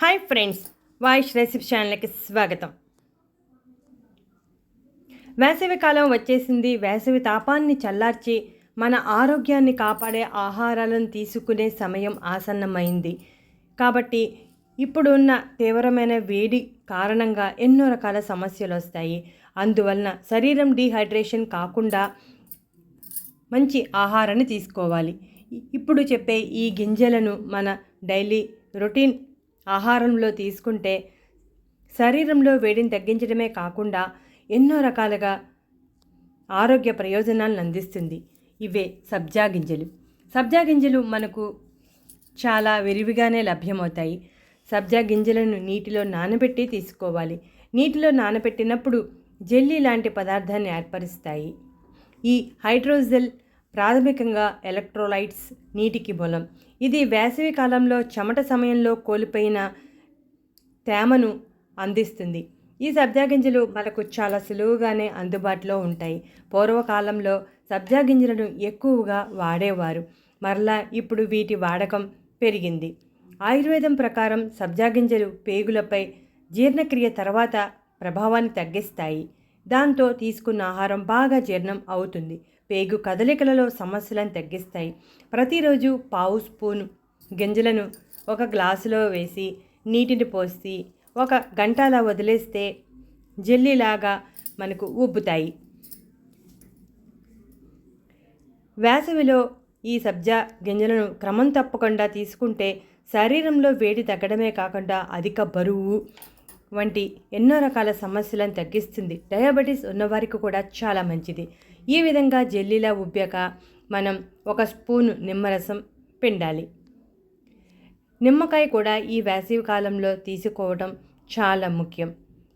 Hi friends voice recipe ఛానల్కి స్వాగతం. వేసవి కాలం వచ్చేసింది. వేసవి తాపాన్ని చల్లార్చి మన ఆరోగ్యాన్ని కాపాడే ఆహారాలను తీసుకునే సమయం ఆసన్నమైంది. కాబట్టి ఇప్పుడున్న తీవ్రమైన వేడి కారణంగా ఎన్నో రకాల సమస్యలు వస్తాయి. అందువలన శరీరం డీహైడ్రేషన్ కాకుండా మంచి ఆహారాన్ని తీసుకోవాలి. ఇప్పుడు చెప్పే ఈ గింజలను మన డైలీ రొటీన్ ఆహారంలో తీసుకుంటే శరీరంలో వేడిని తగ్గించడమే కాకుండా ఎన్నో రకాలుగా ఆరోగ్య ప్రయోజనాలను అందిస్తుంది. ఇవే సబ్జా గింజలు. సబ్జా గింజలు మనకు చాలా విరివిగానే లభ్యమవుతాయి. సబ్జా గింజలను నీటిలో నానబెట్టి తీసుకోవాలి. నీటిలో నానబెట్టినప్పుడు జెల్లీ లాంటి పదార్థాన్ని ఏర్పరుస్తాయి. ఈ హైడ్రోజెల్ ప్రాథమికంగా ఎలక్ట్రోలైట్స్ నీటికి బలం. ఇది వేసవి కాలంలో చెమట సమయంలో కోల్పోయిన తేమను అందిస్తుంది. ఈ సబ్జా గింజలు మనకు చాలా సులువుగానే అందుబాటులో ఉంటాయి. పూర్వకాలంలో సబ్జా గింజలను ఎక్కువగా వాడేవారు. మరలా ఇప్పుడు వీటి వాడకం పెరిగింది. ఆయుర్వేదం ప్రకారం సబ్జా గింజలు పేగులపై జీర్ణక్రియ తర్వాత ప్రభావాన్ని తగ్గిస్తాయి. దాంతో తీసుకున్న ఆహారం బాగా జీర్ణం అవుతుంది. పేగు కదలికలలో సమస్యలను తగ్గిస్తాయి. ప్రతిరోజు పావు స్పూన్ గింజలను ఒక గ్లాసులో వేసి నీటిని పోసి ఒక గంటలా వదిలేస్తే జెల్లీలాగా మనకు ఉబ్బుతాయి వేసవిలో ఈ సబ్జా గింజలను క్రమం తప్పకుండా తీసుకుంటే శరీరంలో వేడి తగ్గడమే కాకుండా అధిక బరువు వంటి ఎన్నో రకాల సమస్యలను తగ్గిస్తుంది. డయాబెటీస్ ఉన్నవారికి కూడా చాలా మంచిది. ఈ విధంగా జెల్లీలా ఉబ్బాక మనం ఒక స్పూను నిమ్మరసం పిండాలి. నిమ్మకాయ కూడా ఈ వేసవి కాలంలో తీసుకోవడం చాలా ముఖ్యం.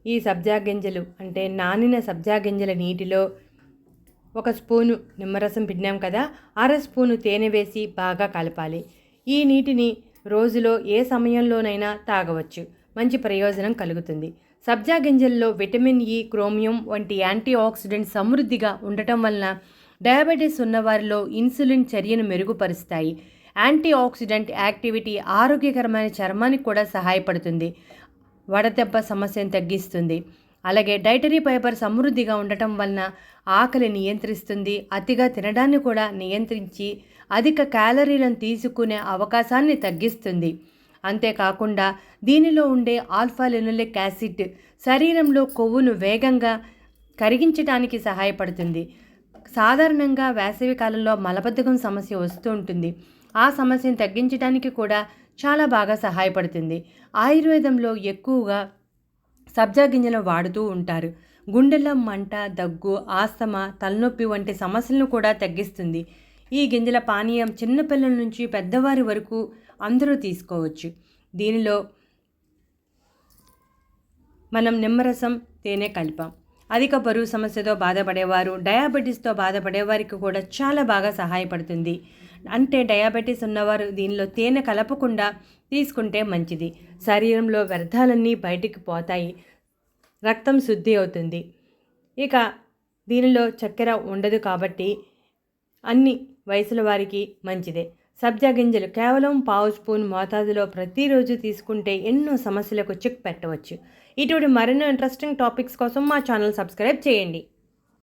ఈ సబ్జా గింజలు అంటే నానిన సబ్జా గింజల నీటిలో ఒక స్పూను నిమ్మరసం పిండాం కదా అర స్పూను తేనె వేసి బాగా కలపాలి. ఈ నీటిని రోజులో ఏ సమయంలోనైనా తాగవచ్చు. మంచి ప్రయోజనం కలుగుతుంది. సబ్జా గింజల్లో విటమిన్ ఇ క్రోమియం వంటి యాంటీ ఆక్సిడెంట్ సమృద్ధిగా ఉండటం వలన డయాబెటీస్ ఉన్నవారిలో ఇన్సులిన్ చర్యను మెరుగుపరుస్తాయి. యాంటీ ఆక్సిడెంట్ యాక్టివిటీ ఆరోగ్యకరమైన చర్మానికి కూడా సహాయపడుతుంది. వడదెబ్బ సమస్యను తగ్గిస్తుంది. అలాగే డైటరీ ఫైబర్ సమృద్ధిగా ఉండటం వలన ఆకలి నియంత్రిస్తుంది. అతిగా తినడాన్ని కూడా నియంత్రించి అధిక క్యాలరీలను తీసుకునే అవకాశాన్ని తగ్గిస్తుంది. అంతేకాకుండా దీనిలో ఉండే ఆల్ఫా లెనులిక్ యాసిడ్ శరీరంలో కొవ్వును వేగంగా కరిగించడానికి సహాయపడుతుంది. సాధారణంగా వేసవి కాలంలో మలబద్ధకం సమస్య వస్తూ ఉంటుంది. ఆ సమస్యను తగ్గించడానికి కూడా చాలా బాగా సహాయపడుతుంది. ఆయుర్వేదంలో ఎక్కువగా సబ్జా గింజలు వాడుతూ ఉంటారు. గుండెల మంట దగ్గు ఆస్తమా తలనొప్పి వంటి సమస్యలను కూడా తగ్గిస్తుంది. ఈ గింజల పానీయం చిన్నపిల్లల నుంచి పెద్దవారి వరకు అందరూ తీసుకోవచ్చు. దీనిలో మనం నిమ్మరసం తేనె కలిపాం. అధిక బరువు సమస్యతో బాధపడేవారు డయాబెటీస్తో బాధపడేవారికి కూడా చాలా బాగా సహాయపడుతుంది. అంటే డయాబెటీస్ ఉన్నవారు దీనిలో తేనె కలపకుండా తీసుకుంటే మంచిది. శరీరంలో వ్యర్థాలన్నీ బయటికి పోతాయి. రక్తం శుద్ధి అవుతుంది. ఇక దీనిలో చక్కెర ఉండదు కాబట్టి అన్ని వయసుల వారికి మంచిదే. సబ్జా గింజలు కేవలం పావు స్పూన్ మోతాదులో ప్రతిరోజు తీసుకుంటే ఎన్నో సమస్యలకు చెక్ పెట్టవచ్చు. ఇటువంటి మరెన్నో ఇంట్రెస్టింగ్ టాపిక్స్ కోసం మా ఛానల్ సబ్స్క్రైబ్ చేయండి.